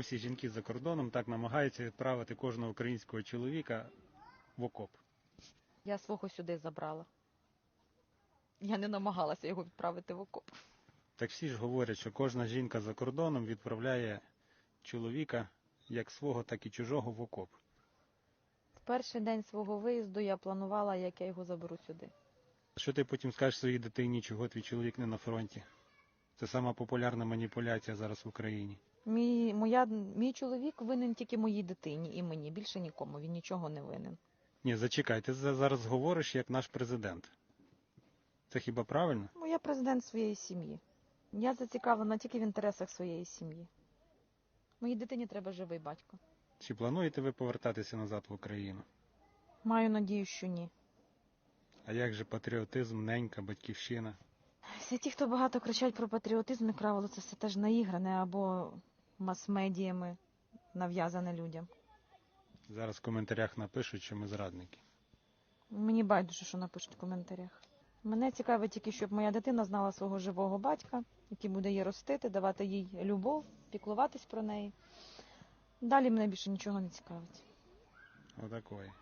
Всі жінки за кордоном так намагаються відправити кожного українського чоловіка в окоп. Я свого сюди забрала. Я не намагалася його відправити в окоп. Так всі ж говорять, що кожна жінка за кордоном відправляє чоловіка як свого, так і чужого в окоп. В перший день свого виїзду я планувала, як я його заберу сюди. Що ти потім скажеш своїй дитині, чого твій чоловік не на фронті? Це сама популярна маніпуляція зараз в Україні. Мій, моя, мій чоловік винен тільки моїй дитині і мені, більше нікому. Він нічого не винен. Ні, зачекай, ти зараз говориш як наш президент. Це хіба правильно? Ну, я президент своєї сім'ї. Я зацікавлена тільки в інтересах своєї сім'ї. Моїй дитині треба живий батько. Чи плануєте ви повертатися назад в Україну? Маю надію, що ні. А як же патріотизм, ненька, батьківщина? Всі ті, хто багато кричать про патріотизм, як правило, це все теж наігране або мас-медіями нав'язане людям. Зараз в коментарях напишуть, що ми зрадники. Мені байдуже, що напишуть в коментарях. Мене цікавить тільки, щоб моя дитина знала свого живого батька, який буде її ростити, давати їй любов, піклуватись про неї. Далі мене більше нічого не цікавить. Отакої.